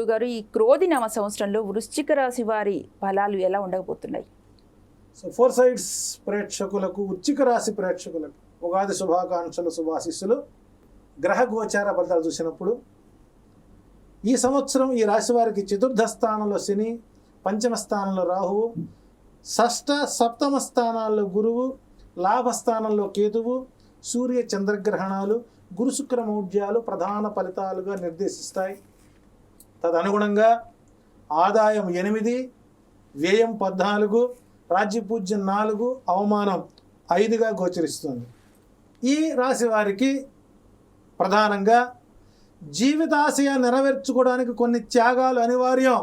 గురుగారు ఈ క్రోధినామ సంవత్సరంలో వృశ్చిక రాశి వారి ఫలాలు ఎలా ఉండకపోతున్నాయి? సో ఫోర్ సైడ్స్ ప్రేక్షకులకు వృశ్చిక రాశి ప్రేక్షకులకు ఉగాది శుభాకాంక్షలు శుభాశిస్సులు గ్రహ గోచార ఫలితాలు చూసినప్పుడు ఈ సంవత్సరం ఈ రాశి వారికి చతుర్థ స్థానంలో శని పంచమ స్థానంలో రాహువు షష్ఠ సప్తమ స్థానాల్లో గురువు లాభస్థానంలో కేతువు సూర్య చంద్రగ్రహణాలు గురుశుక్ర మౌఢ్యాలు ప్రధాన ఫలితాలుగా నిర్దేశిస్తాయి. తదనుగుణంగా ఆదాయం ఎనిమిది వ్యయం పద్నాలుగు రాజ్యపూజ్యం నాలుగు అవమానం ఐదుగా గోచరిస్తుంది. ఈ రాశి వారికి ప్రధానంగా జీవితాశయ నెరవేర్చుకోవడానికి కొన్ని త్యాగాలు అనివార్యం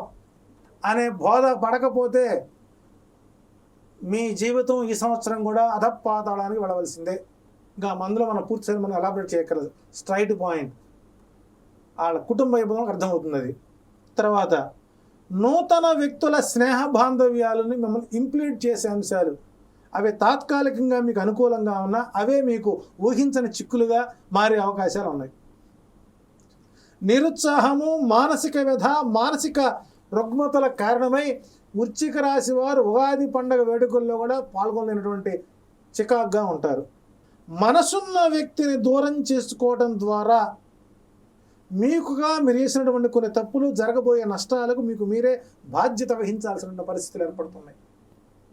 అనే బోధ పడకపోతే మీ జీవితం ఈ సంవత్సరం కూడా అధపాతాళానికి వెళ్ళవలసిందే. ఇంకా మందులో మనం పూర్తిసారి మనం ఎలాబరేట్ చేయక్కర్లేదు. స్ట్రైట్ పాయింట్ వాళ్ళ కుటుంబ ఇబ్బందులకు అర్థమవుతుంది అది. తర్వాత నూతన వ్యక్తుల స్నేహ బాంధవ్యాలను మిమ్మల్ని ఇంప్లీట్ చేసే అంశాలు. అవి తాత్కాలికంగా మీకు అనుకూలంగా ఉన్నా అవే మీకు ఊహించని చిక్కులుగా మారే అవకాశాలు ఉన్నాయి. నిరుత్సాహము మానసిక వ్యధ మానసిక రుగ్మతల కారణమై వృచ్చిక రాశి వారు ఉగాది పండగ వేడుకల్లో కూడా పాల్గొనలేనటువంటి చికాగ్గా ఉంటారు. మనసున్న వ్యక్తిని దూరం చేసుకోవడం ద్వారా మీకుగా మీరు చేసినటువంటి కొన్ని తప్పులు జరగబోయే నష్టాలకు మీకు మీరే బాధ్యత వహించాల్సిన పరిస్థితులు ఏర్పడుతున్నాయి.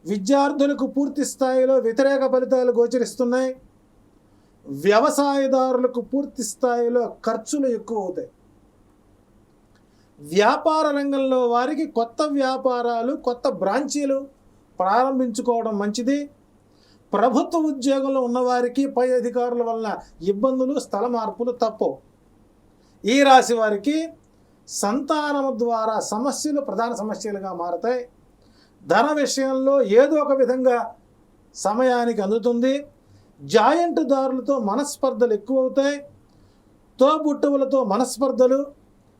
విద్యార్థులకు పూర్తి స్థాయిలో వ్యతిరేక ఫలితాలు గోచరిస్తున్నాయి. వ్యవసాయదారులకు పూర్తి స్థాయిలో ఖర్చులు ఎక్కువ అవుతాయి వ్యాపార రంగంలో వారికి కొత్త వ్యాపారాలు కొత్త బ్రాంచీలు ప్రారంభించుకోవడం మంచిది. ప్రభుత్వ ఉద్యోగంలో ఉన్నవారికి పై అధికారుల వలన ఇబ్బందులు స్థల మార్పులు తప్పవు. ఈ రాశి వారికి సంతానము ద్వారా సమస్యలు ప్రధాన సమస్యలుగా మారతాయి. ధన విషయంలో ఏదో ఒక విధంగా సమయానికి అందుతుంది. జాయింట్ దారులతో మనస్పర్ధలు ఎక్కువ అవుతాయి తోబుట్టువులతో మనస్పర్ధలు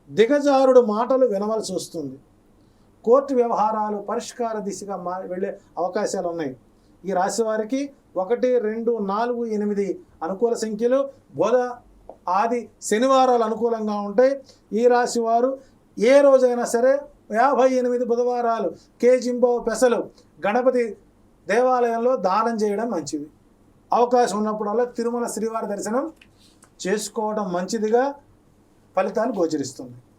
దిగజారుడు మాటలు వినవలసి వస్తుంది. కోర్టు వ్యవహారాలు పరిష్కార దిశగా మా వెళ్ళే అవకాశాలు ఉన్నాయి. ఈ రాశి వారికి ఒకటి రెండు నాలుగు ఎనిమిది అనుకూల సంఖ్యలు బోధ ఆది శనివారాలు అనుకూలంగా ఉంటే ఈ రాశి వారు ఏ రోజైనా సరే యాభై ఎనిమిది బుధవారాలు కేజింబో పెసలు గణపతి దేవాలయంలో దానం చేయడం మంచిది. అవకాశం ఉన్నప్పుడల్లా తిరుమల శ్రీవారి దర్శనం చేసుకోవడం మంచిదిగా ఫలితాలు గోచరిస్తుంది.